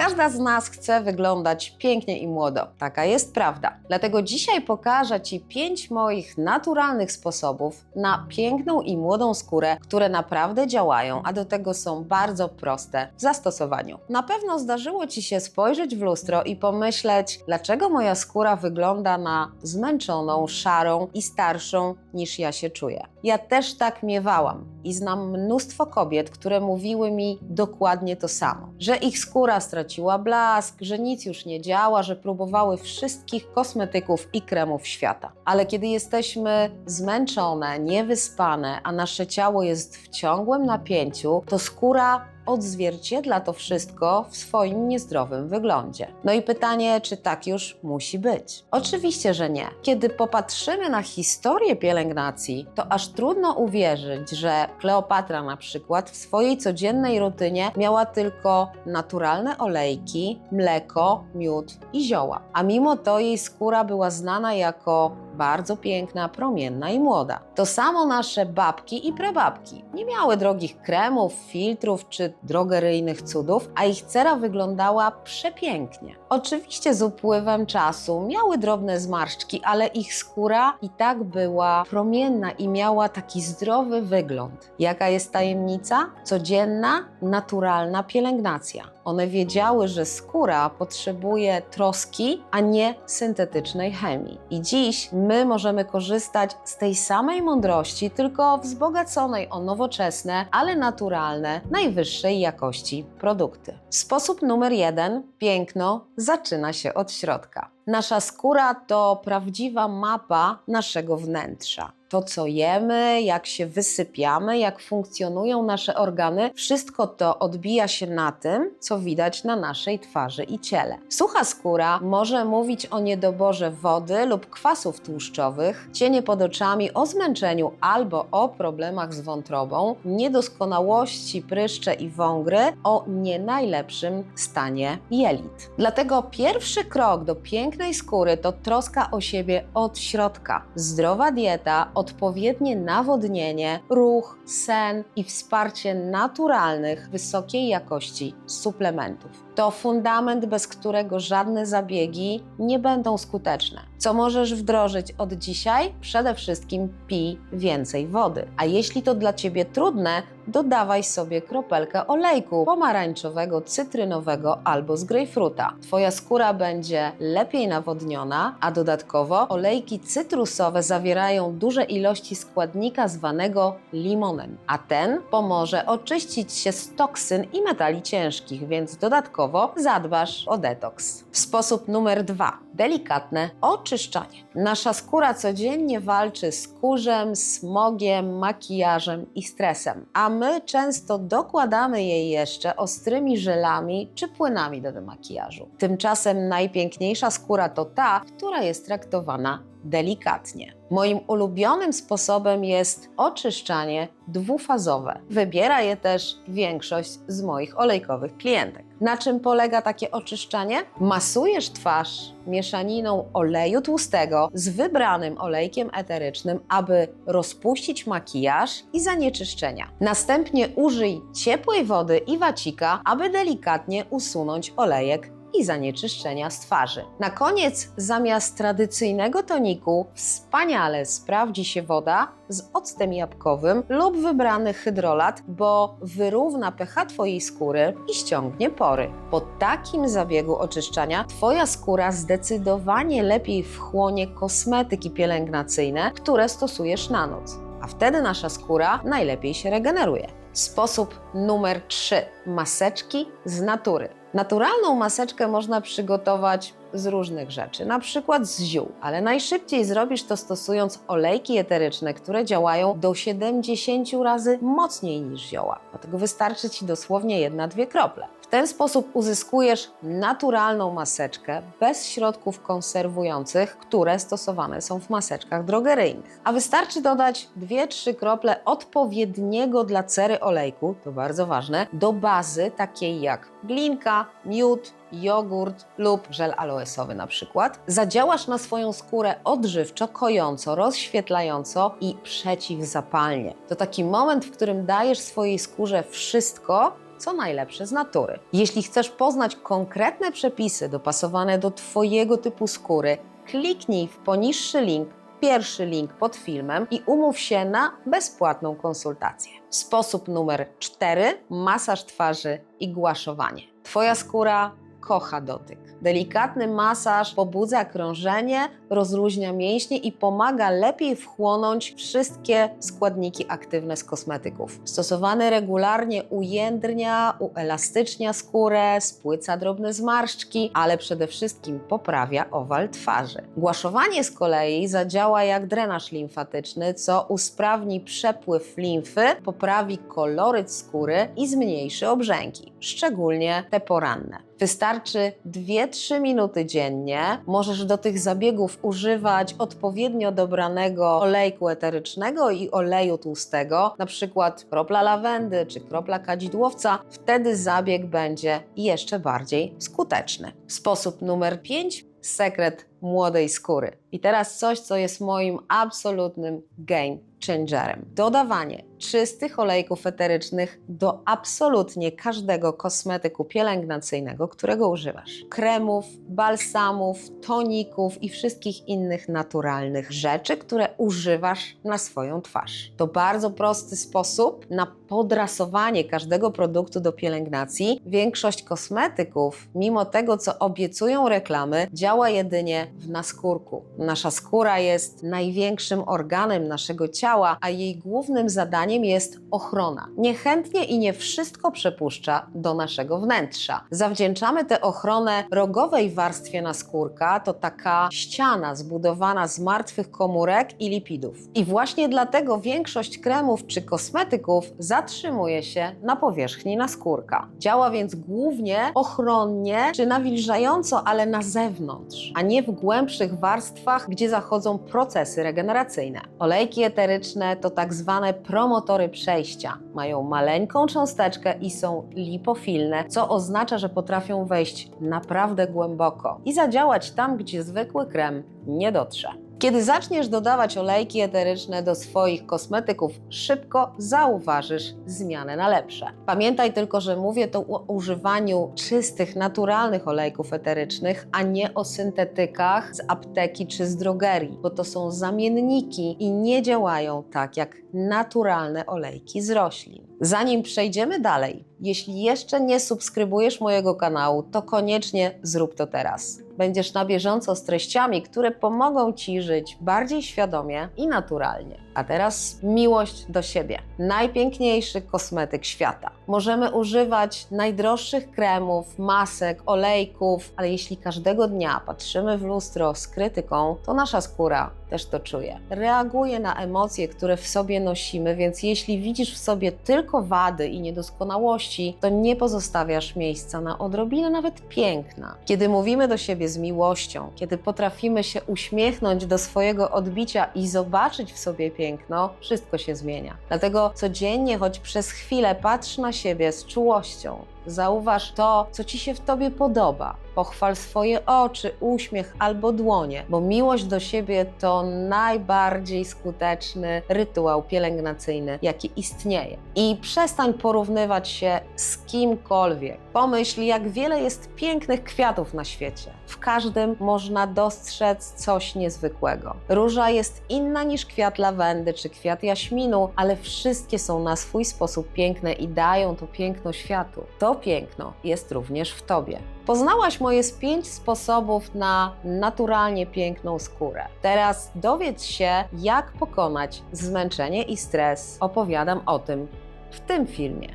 Każda z nas chce wyglądać pięknie i młodo. Taka jest prawda. Dlatego dzisiaj pokażę Ci pięć moich naturalnych sposobów na piękną i młodą skórę, które naprawdę działają, a do tego są bardzo proste w zastosowaniu. Na pewno zdarzyło Ci się spojrzeć w lustro i pomyśleć, dlaczego moja skóra wygląda na zmęczoną, szarą i starszą niż ja się czuję. Ja też tak miewałam i znam mnóstwo kobiet, które mówiły mi dokładnie to samo, że ich skóra straciła blask, że nic już nie działa, że próbowały wszystkich kosmetyków i kremów świata. Ale kiedy jesteśmy zmęczone, niewyspane, a nasze ciało jest w ciągłym napięciu, to skóra odzwierciedla to wszystko w swoim niezdrowym wyglądzie. No i pytanie, czy tak już musi być? Oczywiście, że nie. Kiedy popatrzymy na historię pielęgnacji, to aż trudno uwierzyć, że Kleopatra na przykład w swojej codziennej rutynie miała tylko naturalne olejki, mleko, miód i zioła. A mimo to jej skóra była znana jako bardzo piękna, promienna i młoda. To samo nasze babki i prababki. Nie miały drogich kremów, filtrów czy drogeryjnych cudów, a ich cera wyglądała przepięknie. Oczywiście z upływem czasu miały drobne zmarszczki, ale ich skóra i tak była promienna i miała taki zdrowy wygląd. Jaka jest tajemnica? Codzienna, naturalna pielęgnacja. One wiedziały, że skóra potrzebuje troski, a nie syntetycznej chemii. I dziś my możemy korzystać z tej samej mądrości, tylko wzbogaconej o nowoczesne, ale naturalne, najwyższej jakości produkty. Sposób numer jeden: piękno zaczyna się od środka. Nasza skóra to prawdziwa mapa naszego wnętrza. To, co jemy, jak się wysypiamy, jak funkcjonują nasze organy, wszystko to odbija się na tym, co widać na naszej twarzy i ciele. Sucha skóra może mówić o niedoborze wody lub kwasów tłuszczowych, cienie pod oczami, o zmęczeniu albo o problemach z wątrobą, niedoskonałości, pryszcze i wągry, o nie najlepszym stanie jelit. Dlatego pierwszy krok do pięknej skóry to troska o siebie od środka. Zdrowa dieta, odpowiednie nawodnienie, ruch, sen i wsparcie naturalnych, wysokiej jakości suplementów. To fundament, bez którego żadne zabiegi nie będą skuteczne. Co możesz wdrożyć od dzisiaj? Przede wszystkim pij więcej wody. A jeśli to dla Ciebie trudne, dodawaj sobie kropelkę olejku pomarańczowego, cytrynowego albo z grejpfruta. Twoja skóra będzie lepiej nawodniona, a dodatkowo olejki cytrusowe zawierają duże ilości składnika zwanego limonem, a ten pomoże oczyścić się z toksyn i metali ciężkich, więc dodatkowo zadbasz o detoks. Sposób numer dwa. Delikatne oczyszczanie. Nasza skóra codziennie walczy z kurzem, smogiem, makijażem i stresem, a my często dokładamy jej jeszcze ostrymi żelami czy płynami do demakijażu. Tymczasem najpiękniejsza skóra to ta, która jest traktowana delikatnie. Moim ulubionym sposobem jest oczyszczanie dwufazowe. Wybiera je też większość z moich olejkowych klientek. Na czym polega takie oczyszczanie? Masujesz twarz mieszaniną oleju tłustego z wybranym olejkiem eterycznym, aby rozpuścić makijaż i zanieczyszczenia. Następnie użyj ciepłej wody i wacika, aby delikatnie usunąć olejek i zanieczyszczenia z twarzy. Na koniec, zamiast tradycyjnego toniku, wspaniale sprawdzi się woda z octem jabłkowym lub wybrany hydrolat, bo wyrówna pH Twojej skóry i ściągnie pory. Po takim zabiegu oczyszczania Twoja skóra zdecydowanie lepiej wchłonie kosmetyki pielęgnacyjne, które stosujesz na noc. A wtedy nasza skóra najlepiej się regeneruje. Sposób numer 3. Maseczki z natury. Naturalną maseczkę można przygotować z różnych rzeczy, na przykład z ziół, ale najszybciej zrobisz to stosując olejki eteryczne, które działają do 70 razy mocniej niż zioła. Dlatego wystarczy Ci dosłownie jedna, dwie krople. W ten sposób uzyskujesz naturalną maseczkę bez środków konserwujących, które stosowane są w maseczkach drogeryjnych. A wystarczy dodać 2-3 krople odpowiedniego dla cery olejku, to bardzo ważne, do bazy takiej jak glinka, miód, jogurt lub żel aloesowy na przykład. Zadziałasz na swoją skórę odżywczo, kojąco, rozświetlająco i przeciwzapalnie. To taki moment, w którym dajesz swojej skórze wszystko, co najlepsze z natury. Jeśli chcesz poznać konkretne przepisy dopasowane do Twojego typu skóry, kliknij w poniższy link, pierwszy link pod filmem i umów się na bezpłatną konsultację. Sposób numer 4: masaż twarzy i głaszowanie. Twoja skóra kocha dotyk. Delikatny masaż pobudza krążenie, rozluźnia mięśnie i pomaga lepiej wchłonąć wszystkie składniki aktywne z kosmetyków. Stosowany regularnie ujędrnia, uelastycznia skórę, spłyca drobne zmarszczki, ale przede wszystkim poprawia owal twarzy. Głaszowanie z kolei zadziała jak drenaż limfatyczny, co usprawni przepływ limfy, poprawi koloryt skóry i zmniejszy obrzęki, szczególnie te poranne. Wystarczy 2-3 minuty dziennie. Możesz do tych zabiegów używać odpowiednio dobranego olejku eterycznego i oleju tłustego, na przykład kropla lawendy czy kropla kadzidłowca. Wtedy zabieg będzie jeszcze bardziej skuteczny. Sposób numer 5. Sekret młodej skóry. I teraz coś, co jest moim absolutnym game changerem. Dodawanie czystych olejków eterycznych do absolutnie każdego kosmetyku pielęgnacyjnego, którego używasz. Kremów, balsamów, toników i wszystkich innych naturalnych rzeczy, które używasz na swoją twarz. To bardzo prosty sposób na podrasowanie każdego produktu do pielęgnacji. Większość kosmetyków, mimo tego co obiecują reklamy, działa jedynie w naskórku. Nasza skóra jest największym organem naszego ciała, a jej głównym zadaniem jest ochrona. Niechętnie i nie wszystko przepuszcza do naszego wnętrza. Zawdzięczamy tę ochronę rogowej warstwie naskórka, to taka ściana zbudowana z martwych komórek i lipidów. I właśnie dlatego większość kremów czy kosmetyków zatrzymuje się na powierzchni naskórka. Działa więc głównie ochronnie czy nawilżająco, ale na zewnątrz, a nie w głębszych warstwach, gdzie zachodzą procesy regeneracyjne. Olejki eteryczne to tak zwane promotory przejścia. Mają maleńką cząsteczkę i są lipofilne, co oznacza, że potrafią wejść naprawdę głęboko i zadziałać tam, gdzie zwykły krem nie dotrze. Kiedy zaczniesz dodawać olejki eteryczne do swoich kosmetyków, szybko zauważysz zmianę na lepsze. Pamiętaj tylko, że mówię to o używaniu czystych, naturalnych olejków eterycznych, a nie o syntetykach z apteki czy z drogerii, bo to są zamienniki i nie działają tak jak naturalne olejki z roślin. Zanim przejdziemy dalej, jeśli jeszcze nie subskrybujesz mojego kanału, to koniecznie zrób to teraz. Będziesz na bieżąco z treściami, które pomogą Ci żyć bardziej świadomie i naturalnie. A teraz miłość do siebie. Najpiękniejszy kosmetyk świata. Możemy używać najdroższych kremów, masek, olejków, ale jeśli każdego dnia patrzymy w lustro z krytyką, to nasza skóra też to czuje. Reaguje na emocje, które w sobie nosimy, więc jeśli widzisz w sobie tylko wady i niedoskonałości, to nie pozostawiasz miejsca na odrobinę nawet piękna. Kiedy mówimy do siebie z miłością, kiedy potrafimy się uśmiechnąć do swojego odbicia i zobaczyć w sobie piękno, wszystko się zmienia. Dlatego codziennie, choć przez chwilę, patrz na siebie z czułością. Zauważ to, co ci się w tobie podoba. Pochwal swoje oczy, uśmiech albo dłonie, bo miłość do siebie to najbardziej skuteczny rytuał pielęgnacyjny, jaki istnieje. I przestań porównywać się z kimkolwiek. Pomyśl, jak wiele jest pięknych kwiatów na świecie. W każdym można dostrzec coś niezwykłego. Róża jest inna niż kwiat lawendy czy kwiat jaśminu, ale wszystkie są na swój sposób piękne i dają to piękno światu. Piękno jest również w tobie. Poznałaś moje z pięć sposobów na naturalnie piękną skórę. Teraz dowiedz się, jak pokonać zmęczenie i stres. Opowiadam o tym w tym filmie.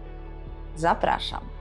Zapraszam.